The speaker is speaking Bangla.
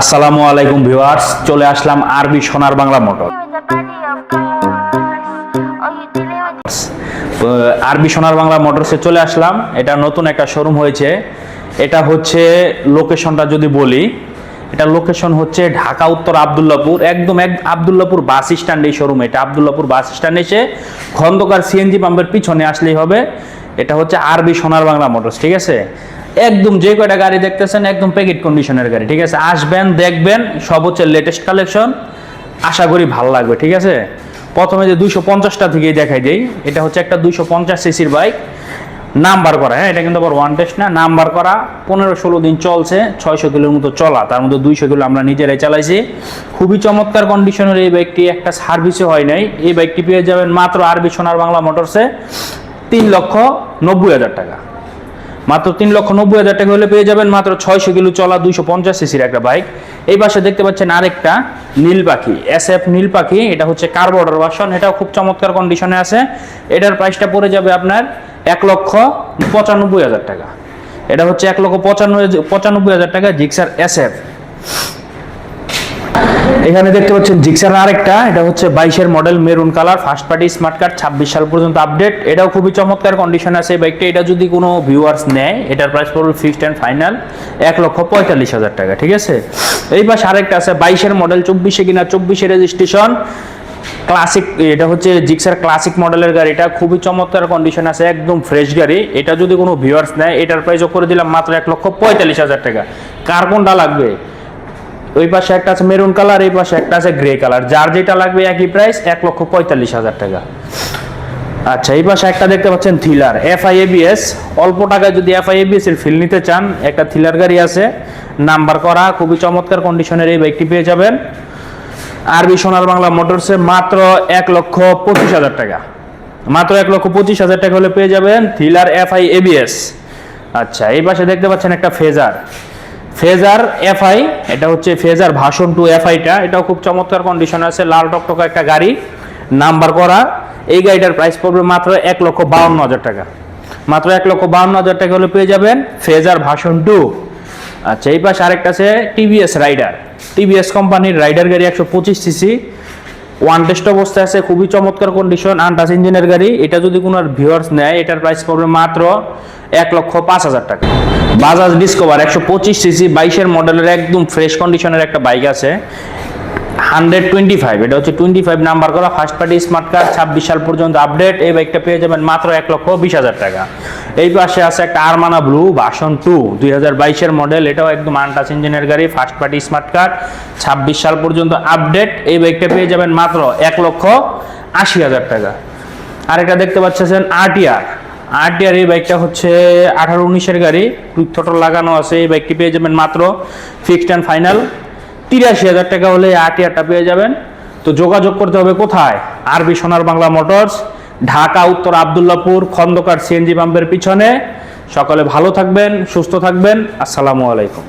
আসসালামু আলাইকুম ভিউয়ার্স চলে আসলাম আরবি সোনার বাংলা মোটর। আরবি সোনার বাংলা মোটরসে চলে আসলাম। এটা নতুন একটা শোরুম হয়েছে। এটা হচ্ছে লোকেশনটা যদি বলি এটা লোকেশন হচ্ছে ঢাকা উত্তর আবদুল্লাপুর একদম এক আবদুল্লাপুর বাস স্ট্যান্ড এই শোরুম। এটা আবদুল্লাপুর বাস স্ট্যান্ড এসে খন্দকার সিএনজি পাম্পের পিছনে আসলেই হবে। এটা হচ্ছে আরবি সোনার বাংলা মোটরস ঠিক আছে? একদম যে কয়টা গাড়ি দেখতেছেন, একদম প্যাকেট কন্ডিশনের গাড়ি, ঠিক আছে? আসবেন, দেখবেন, সব হচ্ছে লেটেস্ট কালেকশন আশা করি ভালো লাগবে, ঠিক আছে? প্রথমে যে দুইশো পঞ্চাশটা থেকেই দেখাই দেই, এটা হচ্ছে একটা দুইশো পঞ্চাশ সিসির বাইক নাম্বার করা হ্যাঁ? এটা কিন্তু আবার ওয়ান টেস্ট না। নাম্বার করা, পনেরো ষোলো দিন চলছে, ছয়শো কিলোর মতো চলা। তার মধ্যে দুইশো কিলো আমরা নিজেরাই চালাইছি। খুবই চমৎকার কন্ডিশনের এই বাইকটি একটা সার্ভিসও হয় নাই। এই বাইকটি পেয়ে যাবেন মাত্র আরবি সোনার বাংলা মোটরসে তিন লক্ষ নব্বই হাজার টাকা। মাত্র তিন লক্ষ নব্বই হাজার টাকা হলে পেয়ে যাবেন মাত্র ছয়শো কিলো চলা দুইশো পঞ্চাশ সিসির একটা বাইক। এই পাশে দেখতে পাচ্ছেন আরেকটা নীল পাখি, এস এফ নীল পাখি, এটা হচ্ছে কার্বোর্ডার বাসন এটাও খুব চমৎকার কন্ডিশনে আছে। এটার প্রাইসটা পড়ে যাবে আপনার এক লক্ষ পঁচানব্বই হাজার টাকা। এটা হচ্ছে এক লক্ষ পঁচানব্বই পঁচানব্বই হাজার টাকা জিক্সার এস এফ। এখানে দেখতে পাচ্ছেন জিক্সার আরেকটা, এটা হচ্ছে বাইশের model, maroon colour first party smart card ছাব্বিশ সাল পর্যন্ত আপডেট এটাও খুবই চমৎকার কন্ডিশন আছে বাইকটা এটা যদি কোনো ভিউয়ার্স নেয়, এটার প্রাইস পড়বে ফিক্সড অ্যান্ড ফাইনাল এক লক্ষ পঁয়তাল্লিশ হাজার টাকা, ঠিক আছে? এই পাশে আরেকটা আছে, বাইশের মডেল চব্বিশে কিনা চব্বিশে রেজিস্ট্রেশন ক্লাসিক এটা হচ্ছে জিক্সার ক্লাসিক মডেলের গাড়ি, এটা খুবই চমৎকার কন্ডিশন আছে, একদম ফ্রেশ গাড়ি। এটা যদি কোনো ভিউয়ার্স নেয়, এটার প্রাইসও করে দিলাম মাত্র এক লক্ষ পঁয়তাল্লিশ হাজার টাকা। কার কোনটা লাগবে? ওই পাশে একটা আছে মেরুন কালার, এই পাশে একটা আছে গ্রে কালার। যার যেটা লাগবে একই প্রাইস এক লক্ষ পঁয়তাল্লিশ হাজার টাকা। আচ্ছা এই পাশে একটা দেখতে পাচ্ছেন থিলার এফআইএবিএস অল্প টাকায় যদি এফআইএবিএস এর ফিল নিতে চান, একটা থিলার গাড়ি আছে। নাম্বার করা, খুবই চমৎকার কন্ডিশনের এই বাইকটি পেয়ে যাবেন। আরবি সোনার বাংলা মোটরসে মাত্র এক লক্ষ পঁচিশ হাজার টাকা। মাত্র এক লক্ষ পঁচিশ হাজার টাকা হলে পেয়ে যাবেন থিলার এফআই এবিএস আচ্ছা এই পাশে দেখতে পাচ্ছেন একটা ফেজার। ফেজার এফআই, এটা হচ্ছে ফেজার ভাষণ টু এফআইটা, এটাও খুব চমৎকার কন্ডিশন আছে, লাল টকটকা একটা গাড়ি, নাম্বার করা, এই গাড়িটার প্রাইস পড়বে মাত্র এক লক্ষ বাউন্ন হাজার টাকা। মাত্র এক লক্ষ বাউন্ন হাজার টাকা হলে পেয়ে যাবেন ফেজার ভাষণ টু আচ্ছা এই পাশে আরেকটা আছে টিভিএস রাইডার টিভিএস কোম্পানির রাইডার গাড়ি একশো পঁচিশ সিসি ওয়ান টেস্ট অবস্থায় আছে, খুবই চমৎকার কন্ডিশন আন্টাস ইঞ্জিনের গাড়ি। এটা যদি কোনো ভিউয়ার্স নেয়, এটার প্রাইস পড়বে মাত্র এক লক্ষ পাঁচ হাজার টাকা। বাজাজ ডিসকভার একশো পঁচিশ সিসি বাইশের মডেলের একদম ফ্রেশ কন্ডিশনের একটা বাইক আছে। হান্ড্রেড টোয়েন্টি ফাইভ, এটা হচ্ছে টোয়েন্টি ফাইভ নাম্বার করা ফার্স্ট পার্টি স্মার্ট কার্ড ছাব্বিশ সাল পর্যন্ত আপডেট এই বাইকটা পেয়ে যাবেন মাত্র এক লক্ষ বিশ হাজার টাকা। এই পাশে আছে একটা আরমানা ব্লু ভাষণ টু দুই হাজার বাইশের মডেল এটাও একদম আনটাচ ইঞ্জিনের গাড়ি ফার্স্ট পার্টি স্মার্ট কার্ড ছাব্বিশ সাল পর্যন্ত আপডেট এই বাইকটা পেয়ে যাবেন মাত্র এক লক্ষ আশি হাজার টাকা। আরেকটা দেখতে পাচ্ছেন আরটিআর আরটিআর এই বাইকটা হচ্ছে আঠারো উনিশের গাড়ি টুইক থটল লাগানো আছে, এই বাইকটি পেয়ে যাবেন মাত্র ফিক্সড অ্যান্ড ফাইনাল তিরাশি হাজার টাকা হলে আট হাজারটা পেয়ে যাবেন। তো যোগাযোগ করতে হবে কোথায়? আরবি সোনার বাংলা মোটরস, ঢাকা, উত্তর আবদুল্লাপুর, খন্দকার সিএনজি পাম্পের পিছনে। সকলে ভালো থাকবেন, সুস্থ থাকবেন। আসসালামু আলাইকুম।